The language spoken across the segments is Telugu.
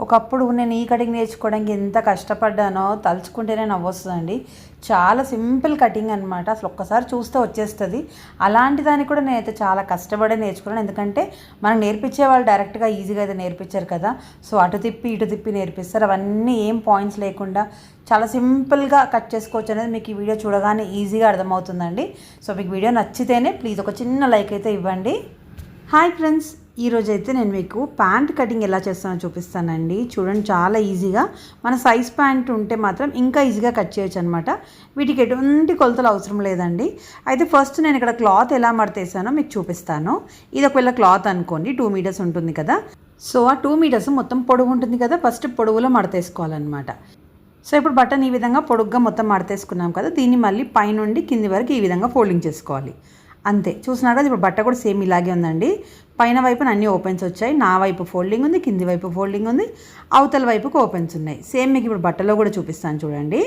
ఒకప్పుడు నేను ఈ కటింగ్ నేర్చుకోవడానికి ఎంత కష్టపడ్డానో తలుచుకుంటేనే నవ్వొస్తుందండి. చాలా సింపుల్ కటింగ్ అనమాట అసలు ఒక్కసారి చూస్తే వచ్చేస్తుంది. అలాంటి దానికి కూడా నేనైతే చాలా కష్టపడే నేర్చుకున్నాను. ఎందుకంటే మనం నేర్పించే వాళ్ళు డైరెక్ట్గా ఈజీగా అయితే నేర్పించారు కదా. సో అటు తిప్పి ఇటు తిప్పి నేర్పిస్తారు. అవన్నీ ఏం పాయింట్స్ లేకుండా చాలా సింపుల్గా కట్ చేసుకోవచ్చు అనేది మీకు ఈ వీడియో చూడగానే ఈజీగా అర్థమవుతుందండి. సో మీకు వీడియో నచ్చితేనే ప్లీజ్ ఒక చిన్న లైక్ అయితే ఇవ్వండి. Hi friends! ఈరోజు అయితే నేను మీకు ప్యాంట్ కటింగ్ ఎలా చేస్తానో చూపిస్తానండి. చూడండి చాలా ఈజీగా. మన సైజ్ ప్యాంట్ ఉంటే మాత్రం ఇంకా ఈజీగా కట్ చేయొచ్చు అనమాట వీటికి ఎటువంటి కొలతలు అవసరం లేదండి. అయితే ఫస్ట్ నేను ఇక్కడ క్లాత్ ఎలా మడతేసానో మీకు చూపిస్తాను. ఇది ఒకవేళ క్లాత్ అనుకోండి టూ మీటర్స్ ఉంటుంది కదా. సో ఆ టూ మీటర్స్ మొత్తం పొడవు ఉంటుంది కదా ఫస్ట్ పొడవులో మడతేసుకోవాలన్నమాట. సో ఇప్పుడు బటన్ ఈ విధంగా పొడుగ్గా మొత్తం మడతేసుకున్నాం కదా దీన్ని మళ్ళీ పైనుండి కింది వరకు ఈ విధంగా ఫోల్డింగ్ చేసుకోవాలి. అంతే. చూసినారు కదా ఇప్పుడు బట్ట కూడా సేమ్ ఇలాగే ఉందండి. పైన వైపున అన్ని ఓపెన్స్ వచ్చాయి. నా వైపు ఫోల్డింగ్ ఉంది కింది వైపు ఫోల్డింగ్ ఉంది అవతల వైపుకి ఓపెన్స్ ఉన్నాయి. సేమ్ మీకు ఇప్పుడు బట్టలో కూడా చూపిస్తాను చూడండి.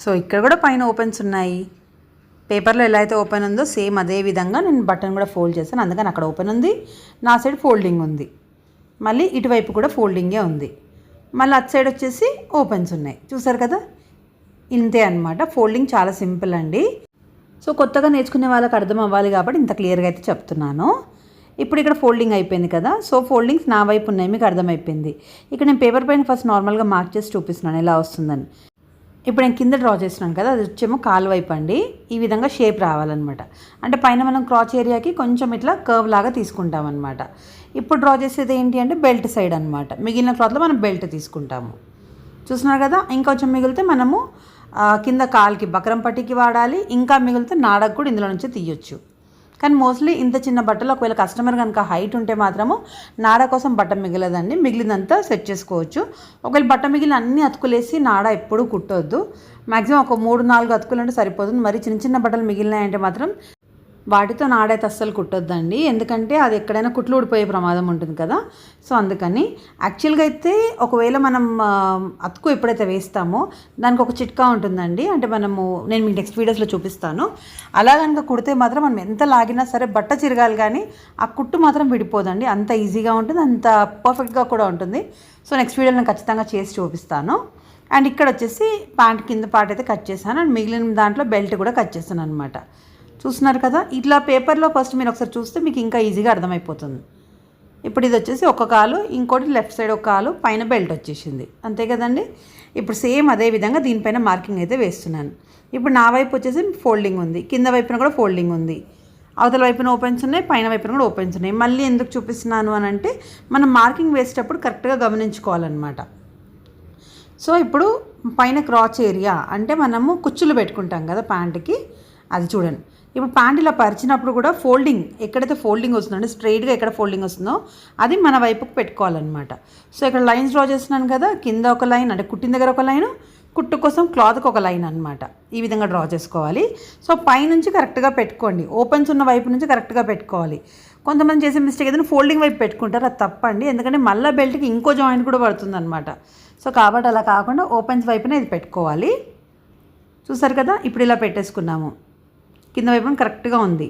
సో ఇక్కడ కూడా పైన ఓపెన్స్ ఉన్నాయి. పేపర్లో ఎలా అయితే ఓపెన్ ఉందో సేమ్ అదే విధంగా నేను బటన్ కూడా ఫోల్డ్ చేశాను. అందుకని అక్కడ ఓపెన్ ఉంది. నా సైడ్ ఫోల్డింగ్ ఉంది. మళ్ళీ ఇటువైపు కూడా ఫోల్డింగే ఉంది. మళ్ళీ అటు సైడ్ వచ్చేసి ఓపెన్స్ ఉన్నాయి. చూసారు కదా? ఇంతే అనమాట ఫోల్డింగ్ చాలా సింపుల్ అండి. సో కొత్తగా నేర్చుకునే వాళ్ళకి అర్థం అవ్వాలి కాబట్టి ఇంత క్లియర్గా అయితే చెప్తున్నాను. ఇప్పుడు ఇక్కడ ఫోల్డింగ్ అయిపోయింది కదా. సో ఫోల్డింగ్స్ నా వైపు ఉన్నాయి మీకు అర్థమైపోయింది. ఇక్కడ నేను పేపర్ పైన ఫస్ట్ నార్మల్గా మార్క్ చేసి చూపిస్తున్నాను ఎలా వస్తుందని. ఇప్పుడు నేను కింద డ్రా చేస్తున్నాను కదా అది వచ్చేమో కాలు వైపు అండి. ఈ విధంగా షేప్ రావాలన్నమాట. అంటే పైన మనం క్రాచ్ ఏరియాకి కొంచెం ఇట్లా కర్వ్ లాగా తీసుకుంటాం అనమాట ఇప్పుడు డ్రా చేసేది ఏంటి అంటే బెల్ట్ సైడ్ అనమాట మిగిలిన క్లాత్లో మనం బెల్ట్ తీసుకుంటాము. చూస్తున్నారు కదా? ఇంకొంచెం మిగిలితే మనము కింద కాలుకి బకరం పట్టికి వాడాలి ఇంకా మిగిలితే నాడకు కూడా ఇందులో నుంచి తీయొచ్చు. కానీ మోస్ట్లీ ఇంత చిన్న బట్టలు ఒకవేళ కస్టమర్ కనుక హైట్ ఉంటే మాత్రము నాడ కోసం బట్ట మిగలదండి. మిగిలినంతా సెట్ చేసుకోవచ్చు. ఒకవేళ బట్ట మిగిలిన అన్ని అతుకులేసి నాడ ఎప్పుడూ కుట్టొద్దు. మ్యాక్సిమం ఒక మూడు నాలుగు అతుకులు అంటే సరిపోతుంది. మరి చిన్న చిన్న బట్టలు మిగిలినాయంటే మాత్రం వాటితో నాడైతే అస్సలు కుట్టొద్దండి. ఎందుకంటే అది ఎక్కడైనా కుట్లు ఊడిపోయే ప్రమాదం ఉంటుంది కదా. సో అందుకని యాక్చువల్గా అయితే ఒకవేళ మనం అతుకు ఎప్పుడైతే వేస్తామో దానికి ఒక చిట్కా ఉంటుందండి. అంటే మనము నేను మీకు నెక్స్ట్ వీడియోస్లో చూపిస్తాను. అలా కనుక కుడితే మాత్రం మనం ఎంత లాగినా సరే బట్ట చిరగాలి కానీ ఆ కుట్టు మాత్రం విడిపోదండి. అంత ఈజీగా ఉంటుంది అంత పర్ఫెక్ట్గా కూడా ఉంటుంది. సో నెక్స్ట్ వీడియోలో నేను ఖచ్చితంగా చేసి చూపిస్తాను. అండ్ ఇక్కడ వచ్చేసి ప్యాంట్ కింద పార్ట్ అయితే కట్ చేశాను. అండ్ మిగిలిన దాంట్లో బెల్ట్ కూడా కట్ చేశాను అనమాట చూస్తున్నారు కదా ఇట్లా పేపర్లో ఫస్ట్ మీరు ఒకసారి చూస్తే మీకు ఇంకా ఈజీగా అర్థమైపోతుంది. ఇప్పుడు ఇది వచ్చేసి ఒక కాలు ఇంకోటి లెఫ్ట్ సైడ్ ఒక కాలు పైన బెల్ట్ వచ్చేసింది. అంతే కదండి? ఇప్పుడు సేమ్ అదే విధంగా దీనిపైన మార్కింగ్ అయితే వేస్తున్నాను. ఇప్పుడు నా వైపు వచ్చేసి ఫోల్డింగ్ ఉంది. కింద వైపున కూడా ఫోల్డింగ్ ఉంది. అవతల వైపున ఓపెన్స్ ఉన్నాయి పైన వైపున కూడా ఓపెన్స్ ఉన్నాయి. మళ్ళీ ఎందుకు చూపిస్తున్నాను అని అంటే మనం మార్కింగ్ వేసేటప్పుడు కరెక్ట్గా గమనించుకోవాలన్నమాట. సో ఇప్పుడు పైన క్రాచ్ ఏరియా అంటే మనము కుచ్చులు పెట్టుకుంటాం కదా ప్యాంట్కి అది చూడండి. ఇప్పుడు ప్యాంట్ ఇలా పరిచినప్పుడు కూడా ఫోల్డింగ్ ఎక్కడైతే ఫోల్డింగ్ వస్తుందో అంటే స్ట్రైట్గా ఎక్కడ ఫోల్డింగ్ వస్తుందో అది మన వైపుకు పెట్టుకోవాలన్నమాట. సో ఇక్కడ లైన్స్ డ్రా చేస్తున్నాను కదా కింద ఒక లైన్ అంటే కుట్టిన దగ్గర ఒక లైను కుట్టు కోసం క్లాత్కి ఒక లైన్ అనమాట ఈ విధంగా డ్రా చేసుకోవాలి. సో పైనుంచి కరెక్ట్గా పెట్టుకోండి. ఓపెన్స్ ఉన్న వైపు నుంచి కరెక్ట్గా పెట్టుకోవాలి. కొంతమంది చేసే మిస్టేక్ ఏదైనా ఫోల్డింగ్ వైపు పెట్టుకుంటారు అది తప్పండి. ఎందుకంటే మళ్ళీ బెల్ట్కి ఇంకో జాయింట్ కూడా పడుతుంది అనమాట సో కాబట్టి అలా కాకుండా ఓపెన్స్ వైపునే ఇది పెట్టుకోవాలి. చూసారు కదా ఇప్పుడు ఇలా పెట్టేసుకున్నాము. కింద వైపున కరెక్ట్గా ఉంది.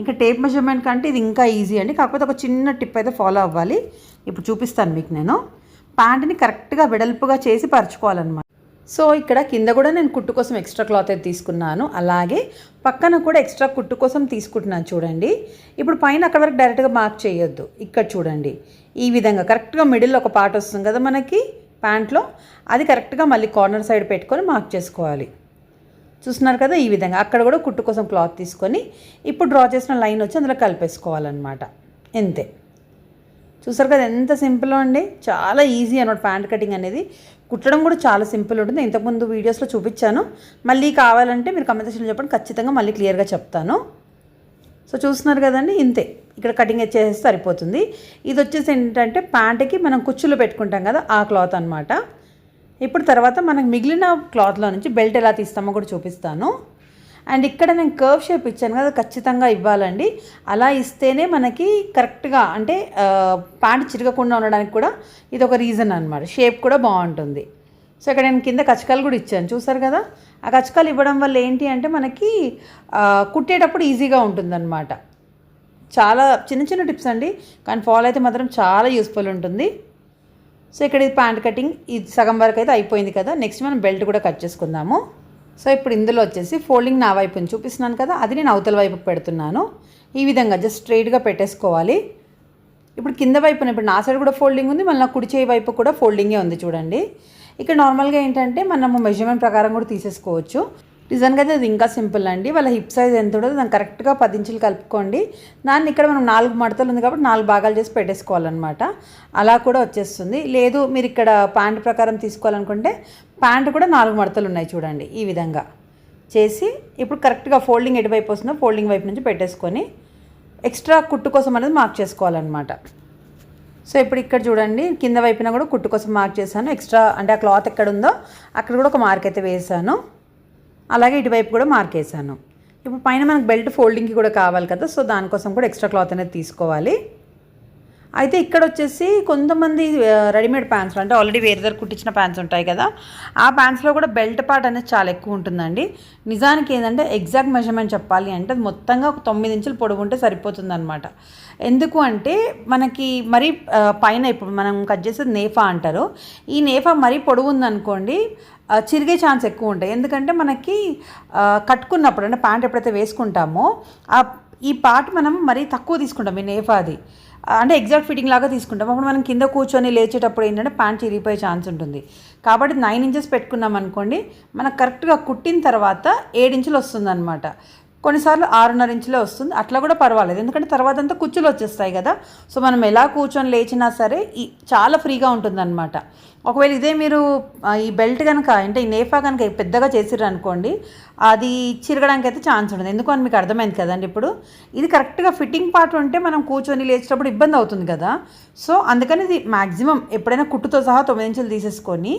ఇంకా టేప్ మెజర్మెంట్ కంటే ఇది ఇంకా ఈజీ అండి. కాకపోతే ఒక చిన్న టిప్ అయితే ఫాలో అవ్వాలి. ఇప్పుడు చూపిస్తాను మీకు నేను. ప్యాంట్ని కరెక్ట్గా వెడల్పుగా చేసి పరుచుకోవాలన్నమాట. సో ఇక్కడ కింద కూడా నేను కుట్టు కోసం ఎక్స్ట్రా క్లాత్ అయితే తీసుకున్నాను. అలాగే పక్కన కూడా ఎక్స్ట్రా కుట్టు కోసం తీసుకుంటున్నాను చూడండి. ఇప్పుడు పైన అక్కడ వరకు డైరెక్ట్గా మార్క్ చేయొద్దు. ఇక్కడ చూడండి. ఈ విధంగా కరెక్ట్గా మిడిల్ ఒక పార్ట్ వస్తుంది కదా మనకి ప్యాంట్లో. అది కరెక్ట్గా మళ్ళీ కార్నర్ సైడ్ పెట్టుకొని మార్క్ చేసుకోవాలి. చూస్తున్నారు కదా ఈ విధంగా. అక్కడ కూడా కుట్టు కోసం క్లాత్ తీసుకొని ఇప్పుడు డ్రా చేసిన లైన్ వచ్చి అందులో కలిపేసుకోవాలన్నమాట. అంతే చూసారు కదా ఎంత సింపుల్ అండి. చాలా ఈజీ అనమాట ప్యాంట్ కటింగ్ అనేది. కుట్టడం కూడా చాలా సింపుల్ ఉంటుంది. ఇంతకుముందు వీడియోస్లో చూపించాను. మళ్ళీ కావాలంటే మీరు కమెంట్ సెక్షన్లో చెప్పండి. ఖచ్చితంగా మళ్ళీ క్లియర్గా చెప్తాను. సో చూస్తున్నారు కదండి? ఇంతే. ఇక్కడ కటింగ్ చేసేస్తే సరిపోతుంది. ఇది వచ్చేసి ఏంటంటే ప్యాంట్కి మనం కుచ్చులు పెట్టుకుంటాం కదా ఆ క్లాత్ అనమాట ఇప్పుడు తర్వాత మనకు మిగిలిన క్లాత్లో నుంచి బెల్ట్ ఎలా తీస్తామో కూడా చూపిస్తాను. అండ్ ఇక్కడ నేను కర్వ్ షేప్ ఇచ్చాను కదా ఖచ్చితంగా ఇవ్వాలండి. అలా ఇస్తేనే మనకి కరెక్ట్గా అంటే ప్యాంట్ చిరగకుండా ఉండడానికి కూడా ఇది ఒక రీజన్ అనమాట షేప్ కూడా బాగుంటుంది. సో ఇక్కడ నేను కింద కచకాలు కూడా ఇచ్చాను. చూసారు కదా? ఆ కచకాలు ఇవ్వడం వల్ల ఏంటి అంటే మనకి కుట్టేటప్పుడు ఈజీగా ఉంటుందన్నమాట. చాలా చిన్న చిన్న టిప్స్ అండి. కానీ ఫాలో అయితే మాత్రం చాలా యూస్ఫుల్ ఉంటుంది. సో ఇక్కడ ఇది ప్యాంట్ కటింగ్ ఇది సగం వరకు అయితే అయిపోయింది కదా. నెక్స్ట్ మనం బెల్ట్ కూడా కట్ చేసుకుందాము. సో ఇప్పుడు ఇందులో వచ్చేసి ఫోల్డింగ్ నా వైపుని చూపిస్తున్నాను కదా. అది నేను అవతల వైపు పెడుతున్నాను. ఈ విధంగా జస్ట్ స్ట్రైట్గా పెట్టేసుకోవాలి. ఇప్పుడు కింద వైపున ఇప్పుడు నా సైడ్ కూడా ఫోల్డింగ్ ఉంది మళ్ళీ కుడి చేయి వైపు కూడా ఫోల్డింగే ఉంది చూడండి. ఇక్కడ నార్మల్గా ఏంటంటే మనము మెజర్మెంట్ ప్రకారం కూడా తీసేసుకోవచ్చు. నిజానికి అయితే అది ఇంకా సింపుల్ అండి. వాళ్ళ హిప్ సైజ్ ఎంత ఉండదు దాన్ని కరెక్ట్గా పది ఇంచులు కలుపుకోండి. దాన్ని ఇక్కడ మనం నాలుగు మడతలు ఉంది కాబట్టి నాలుగు భాగాలు చేసి పెట్టేసుకోవాలన్నమాట. అలా కూడా వచ్చేస్తుంది. లేదు మీరు ఇక్కడ ప్యాంట్ ప్రకారం తీసుకోవాలనుకుంటే ప్యాంట్ కూడా నాలుగు మడతలు ఉన్నాయి చూడండి ఈ విధంగా. చేసి ఇప్పుడు కరెక్ట్గా ఫోల్డింగ్ ఎటువైపు వస్తుందో ఫోల్డింగ్ వైపు నుంచి పెట్టేసుకొని ఎక్స్ట్రా కుట్టు కోసం అనేది మార్క్ చేసుకోవాలన్నమాట. సో ఇప్పుడు ఇక్కడ చూడండి కింద వైపున కూడా కుట్టు కోసం మార్క్ చేశాను. ఎక్స్ట్రా అంటే ఆ క్లాత్ ఎక్కడ ఉందో అక్కడ కూడా ఒక మార్క్ అయితే వేసాను అలాగే ఇటువైపు కూడా మార్కేసాను ఇప్పుడు పైన మనకు బెల్ట్ ఫోల్డింగ్కి కూడా కావాలి కదా సో దానికోసం కూడా ఎక్స్ట్రా క్లాత్ అనేది తీసుకోవాలి. అయితే ఇక్కడ వచ్చేసి కొంతమంది రెడీమేడ్ ప్యాంట్స్లో అంటే ఆల్రెడీ వేరే దగ్గర కుట్టించిన ప్యాంట్స్ ఉంటాయి కదా ఆ ప్యాంట్స్లో కూడా బెల్ట్ పార్ట్ అనేది చాలా ఎక్కువ ఉంటుందండి. నిజానికి ఏంటంటే ఎగ్జాక్ట్ మెజర్మెంట్ చెప్పాలి అంటే అది మొత్తంగా ఒక తొమ్మిది ఇంచులు పొడుగు ఉంటే సరిపోతుంది అనమాట ఎందుకు అంటే మనకి మరీ పైన ఇప్పుడు మనం కట్ చేసేది నేఫా అంటారు. ఈ నేఫా మరీ పొడుగు ఉందనుకోండి చిరిగే ఛాన్స్ ఎక్కువ ఉంటాయి. ఎందుకంటే మనకి కట్టుకున్నప్పుడు అంటే ప్యాంట్ ఎప్పుడైతే వేసుకుంటామో ఆ ఈ పార్ట్ మనం మరీ తక్కువ తీసుకుంటాం ఈ నేఫాది. అంటే ఎగ్జాక్ట్ ఫిట్టింగ్ లాగా తీసుకుంటాం. అప్పుడు మనం కింద కూర్చొని లేచేటప్పుడు ఏంటంటే ప్యాంట్ చిరిగిపోయే ఛాన్స్ ఉంటుంది. కాబట్టి నైన్ ఇంచెస్ పెట్టుకున్నాం అనుకోండి మనకు కరెక్ట్గా కుట్టిన తర్వాత ఏడు ఇంచులు వస్తుంది అనమాట కొన్నిసార్లు ఆరున్నర ఇంచులే వస్తుంది. అట్లా కూడా పర్వాలేదు. ఎందుకంటే తర్వాత అంతా కుచ్చులు వచ్చేస్తాయి కదా. సో మనం ఎలా కూర్చొని లేచినా సరే ఈ చాలా ఫ్రీగా ఉంటుందన్నమాట. ఒకవేళ ఇదే మీరు ఈ బెల్ట్ కనుక అంటే ఈ నేఫా కనుక పెద్దగా చేసిర్రు అనుకోండి అది చిరగడానికి అయితే ఛాన్స్ ఉండదు. ఎందుకు అని మీకు అర్థమైంది కదండి ఇప్పుడు. ఇది కరెక్ట్గా ఫిట్టింగ్ పార్ట్ ఉంటే మనం కూర్చొని లేచేటప్పుడు ఇబ్బంది అవుతుంది కదా. సో అందుకని ఇది మ్యాక్సిమం ఎప్పుడైనా కుట్టుతో సహా తొమ్మిది ఇంచులు తీసేసుకొని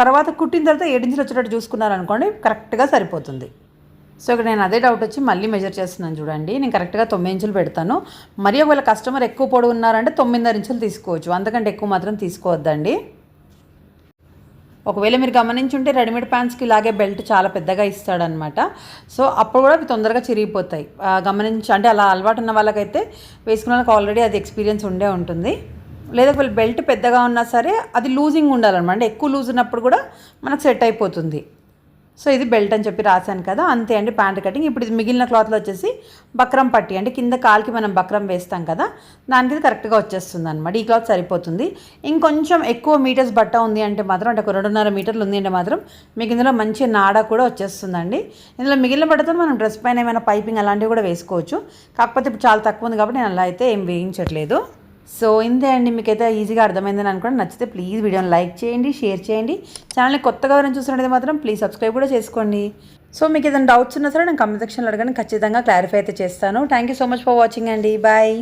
తర్వాత కుట్టిన తర్వాత ఏడు ఇంచులు వచ్చేటట్టు చూసుకున్నారనుకోండి కరెక్ట్గా సరిపోతుంది. సో ఇక్కడ నేను అదే డౌట్ వచ్చి మళ్ళీ మెజర్ చేస్తున్నాను చూడండి. నేను కరెక్ట్గా తొమ్మిది ఇంచులు పెడతాను. మరి ఒకవేళ కస్టమర్ ఎక్కువ పొడవు ఉన్నారంటే తొమ్మిదిన్నర ఇంచులు తీసుకోవచ్చు. అంతకంటే ఎక్కువ మాత్రం తీసుకోవద్దండి. ఒకవేళ మీరు గమనించుంటే రెడీమేడ్ ప్యాంట్స్కి ఇలాగే బెల్ట్ చాలా పెద్దగా ఇస్తాడనమాట. సో అప్పుడు కూడా అవి తొందరగా చిరిగిపోతాయి. గమనించి అంటే అలా అలవాటు ఉన్న వాళ్ళకైతే వేసుకున్న వాళ్ళకి ఆల్రెడీ అది ఎక్స్పీరియన్స్ ఉండే ఉంటుంది. లేదా ఒకవేళ బెల్ట్ పెద్దగా ఉన్నా సరే అది లూజింగ్ ఉండాలన్నమాట. ఎక్కువ లూజ్ ఉన్నప్పుడు కూడా మనకు సెట్ అయిపోతుంది. సో ఇది బెల్ట్ అని చెప్పి రాశాను కదా అంతే అండి ప్యాంట్ కటింగ్. ఇప్పుడు ఇది మిగిలిన క్లాత్లో వచ్చేసి బక్రం పట్టి అంటే కింద కాల్కి మనం బక్రం వేస్తాం కదా దానికి ఇది కరెక్ట్గా వచ్చేస్తుంది అనమాట ఈ క్లాత్ సరిపోతుంది. ఇంకొంచెం ఎక్కువ మీటర్స్ బట్ట ఉంది అంటే మాత్రం అంటే ఒక రెండున్నర మీటర్లు ఉంది అంటే మాత్రం మీకు ఇందులో మంచి నాడ కూడా వచ్చేస్తుందండి. ఇందులో మిగిలిన బట్టతో మనం డ్రెస్ పైన ఏమైనా పైపింగ్ అలాంటివి కూడా వేసుకోవచ్చు. కాకపోతే ఇప్పుడు చాలా తక్కువ ఉంది కాబట్టి నేను అలా అయితే ఏం వేయించట్లేదు. సో ఇంతే అండి. మీకైతే ఈజీగా అర్థమైందని అనుకోండి. నచ్చితే ప్లీజ్ వీడియోని లైక్ చేయండి షేర్ చేయండి. ఛానల్ని కొత్తగా ఎవరైనా చూసినట్టయితే మాత్రం ప్లీజ్ సబ్స్క్రైబ్ కూడా చేసుకోండి. సో మీకు ఏదైనా డౌట్స్ ఉన్నా సరే నేను కమెంట్ సెక్షన్లో అడగండి. ఖచ్చితంగా క్లారిఫై అయితే చేస్తాను. Thank you so much for watching అండి. బాయ్.